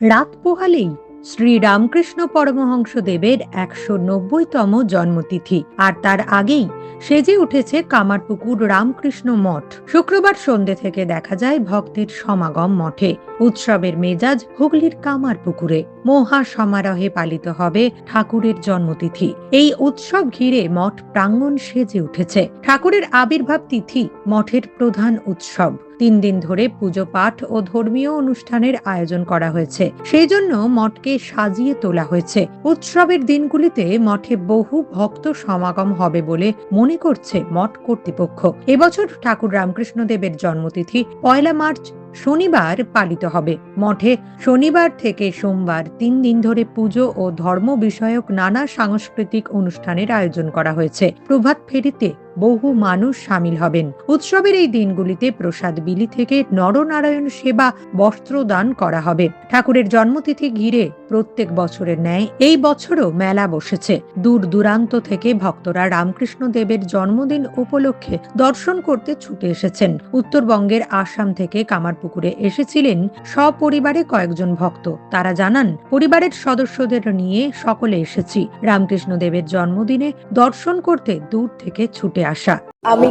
রাত পোহালেই শ্রী রামকৃষ্ণ পরমহংস দেবের একশো নব্বইতম জন্মতিথি, আর তার আগেই সেজে উঠেছে কামারপুকুর রামকৃষ্ণ মঠ। শুক্রবার সন্ধে থেকে দেখা যায় ভক্তের সমাগম মঠে। উৎসবের মেজাজ হুগলির কামারপুকুরে। মহা সমারোহে পালিত হবে ঠাকুরের জন্মতিথি। এই উৎসব ঘিরে মঠ প্রাঙ্গণ সেজে উঠেছে। ঠাকুরের আবির্ভাব তিথি মঠের প্রধান উৎসব। তিন দিন ধরে পুজো পাঠ ও ধর্মীয় অনুষ্ঠানের আয়োজন করা হয়েছে। সেই জন্য মঠকে সাজিয়ে তোলা হয়েছে। উৎসবের দিনগুলিতে মঠে বহু ভক্ত সমাগম হবে বলে মনে করছে মঠ কর্তৃপক্ষ। এবছর ঠাকুর রামকৃষ্ণ দেবের জন্মতিথি পয়লা মার্চ শনিবার পালিত হবে। মঠে শনিবার থেকে সোমবার তিন দিন ধরে পুজো ও ধর্ম বিষয়ক নানা সাংস্কৃতিক অনুষ্ঠানের আয়োজন করা হয়েছে। প্রভাত ফেরিতে বহু মানুষ সামিল হবেন। উৎসবের এই দিনগুলিতে প্রসাদ বিলি থেকে নরনারায়ণ সেবা, বস্ত্রদান করা হবে। ঠাকুরের জন্মতিথি ঘিরে প্রত্যেক বছরের ন্যায় এই বছরও মেলা বসেছে। দূর দূরান্ত থেকে ভক্তরা রামকৃষ্ণ দেবের জন্মদিন উপলক্ষে দর্শন করতে ছুটে এসেছেন। উত্তরবঙ্গের আসাম থেকে কামারপুকুরে এসেছিলেন সপরিবারে কয়েকজন ভক্ত। তারা জানান, পরিবারের সদস্যদের নিয়ে সকলে এসেছি। রামকৃষ্ণ দেবের জন্মদিনে দর্শন করতে দূর থেকে ছুটে আসা। আমি,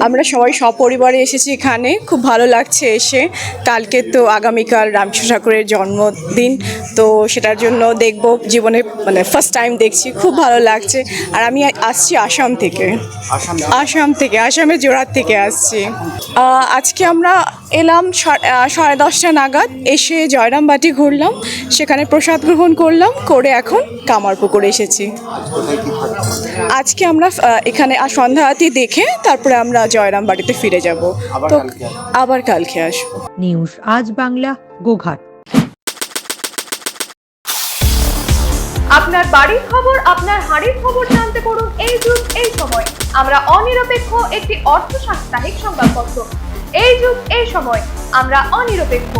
আমরা সবাই সপরিবারে এসেছি এখানে। খুব ভালো লাগছে এসে। কালকে তো আগামীকাল রামকৃষ্ণ ঠাকুরের জন্মদিন। তো সেটার জন্য দেখব জীবনে মানে ফার্স্ট টাইম দেখছি খুব ভালো লাগছে। আর আমি আসছি আসাম থেকে। আসাম থেকে? আসামের জোড়ার থেকে আসছি। আজকে আমরা এলাম সা- সাড়ে দশটা নাগাদ এসে জয়রামবাটি ঘুরলাম সেখানে প্রসাদ গ্রহণ করলাম করে এখন কামারপুকুর এসেছি। আজকে আমরা এখানে আ- সন্ধ্যা আরতি দেখে তারপরে আমরা জয়রাম বাড়িতে ফিরে যাব। তো আবার কালকে আসব। নিউজ আজ বাংলা গোঘাট। আপনার বাড়ির খবর, আপনার হাড়ির খবর জানতে পড়ুন এই যুগ, এই সময়। আমরা অনিরপেক্ষ একটি অর্থ সাপ্তাহিক সংবাদপত্র। এই যুগ, এই সময়। আমরা অনিরপেক্ষ।